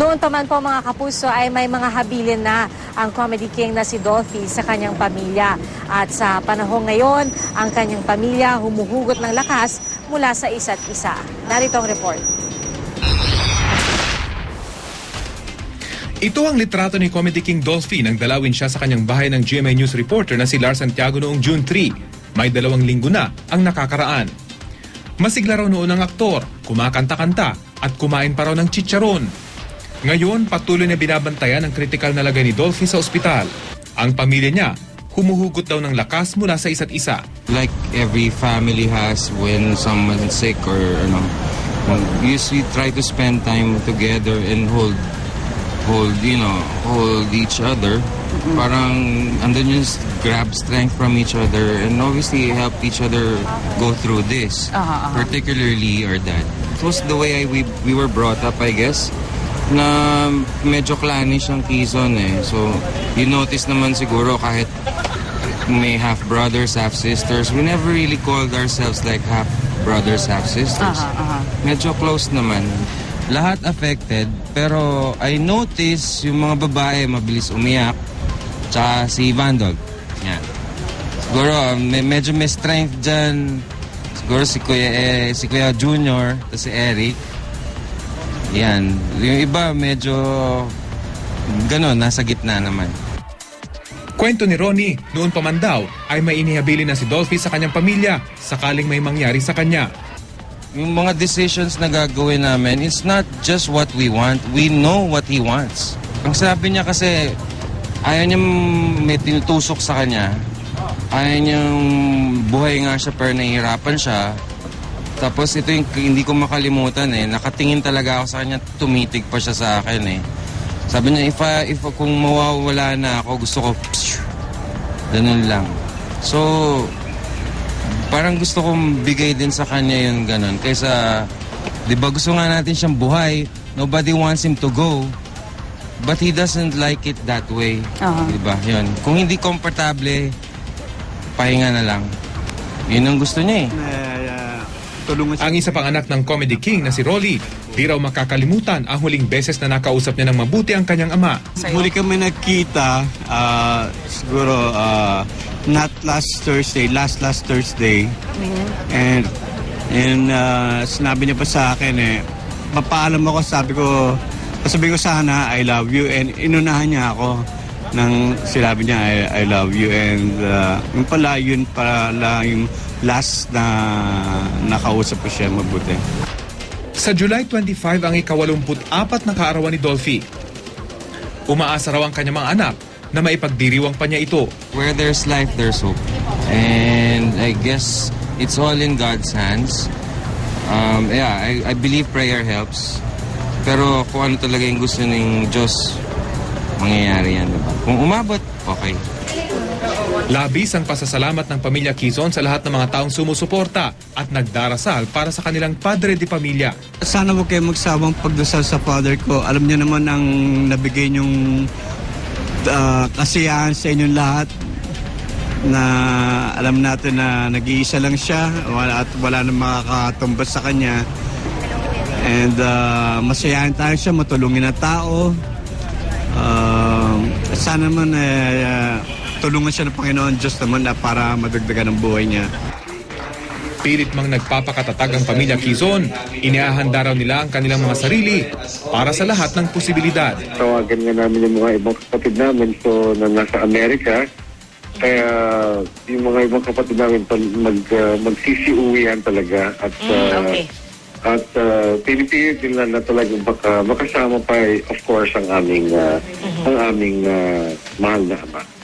Noon pa man po mga kapuso ay may mga habilin na ang Comedy King na si Dolphy sa kanyang pamilya. At sa panahon ngayon, ang kanyang pamilya humuhugot ng lakas mula sa isa't isa. Narito ang report. Ito ang litrato ni Comedy King Dolphy nang dalawin siya sa kanyang bahay ng GMA News reporter na si Lars Santiago noong June 3. May dalawang linggo na ang nakakaraan. Masigla raw noon ang aktor, kumakanta-kanta at kumain pa raw ng chicharon. Ngayon, patuloy na binabantayan ang kritikal na lagay ni Dolphy sa ospital. Ang pamilya niya, humuhugot daw ng lakas mula sa isa't isa. like every family has when someone's sick or ano we usually try to spend time together and hold hold you know hold each other parang andun yung grab strength from each other and obviously help each other go through this particularly our dad it was the way I, we, we were brought up I guess na medyo clannish ang Quezon eh so you notice naman siguro kahit may half brothers, half sisters. We never really called ourselves like half brothers, half sisters. Medyo close naman. Lahat affected, pero I notice yung mga babae mabilis umiyak. Tsaka si Vandog. Yan. Siguro, may, medyo may strength dyan. Siguro si Kuya, eh, si Kuya Junior, tapos si Eric. Yan. Yung iba medyo ganon, nasa gitna naman. Kwento ni Ronnie, noon pa man daw ay may inihabili na si Dolphy sa kanyang pamilya sakaling may mangyari sa kanya. yung mga decisions na gagawin namin, it's not just what we want. We know what he wants. Ang sabi niya kasi, ayaw niya may tinutusok sa kanya. Ayaw niyang buhay nga siya pero nahihirapan siya. Tapos ito yung hindi ko makalimutan eh. Nakatingin talaga ako sa kanya, tumitig pa siya sa akin eh. Sabi niya, if, I- if kung mawawala na ako, gusto ko, pshh, ganun lang. So, parang gusto kong bigay din sa kanya yung ganun. Kaysa, di ba gusto nga natin siyang buhay, nobody wants him to go. But he doesn't like it that way. Di ba? Yun. Kung hindi komportable, pahinga na lang. Yun ang gusto niya eh. tulungan Ang isa pang anak ng Comedy King na si Rolly, di raw makakalimutan ang huling beses na nakausap niya ng mabuti ang kanyang ama. Muli kami nagkita, ah, siguro ah, not last Thursday, last last Thursday. And and ah, sinabi niya pa sa akin eh, papaalam ako, sabi ko, sabi ko sana I love you. And inunahan niya ako nang sinabi niya I, I love you and ah, yung pala yun pala yung last na nakausap ko siya mabuti. Sa July 25 ang ikawalumput-apat na kaarawan ni Dolphy. Umaasa raw ang kanyang mga anak na maipagdiriwang pa niya ito. Where there's life, there's hope. And I guess it's all in God's hands. Um, yeah, I, I believe prayer helps. Pero kung ano talaga yung gusto ng Diyos, mangyayari yan. Diba? Kung umabot, okay. Labis ang pasasalamat ng pamilya Quezon sa lahat ng mga taong sumusuporta at nagdarasal para sa kanilang padre de pamilya. Sana huwag kayo magsawang pagdasal sa father ko. Alam niyo naman ang nabigay niyong ah, kasiyahan sa inyong lahat na alam natin na nag-iisa lang siya wala, at wala nang makakatumbas sa kanya. And ah, masayahan tayo siya, matulungin na tao. Ah, sana naman eh, ah, tulungan siya ng Panginoon Diyos naman na para madagdagan ang buhay niya. Pilit mang nagpapakatatag ang pamilya Quezon, inihahanda raw nila ang kanilang mga sarili para sa lahat ng posibilidad. tawagan nga namin yung mga ibang kapatid namin so na nasa Amerika. Kaya yung mga ibang kapatid namin mag, uh, magsisiuwihan talaga at uh, okay. At uh, pinipilit nila na talagang baka makasama pa eh, of course ang aming uh, ang aming uh, mahal na ama.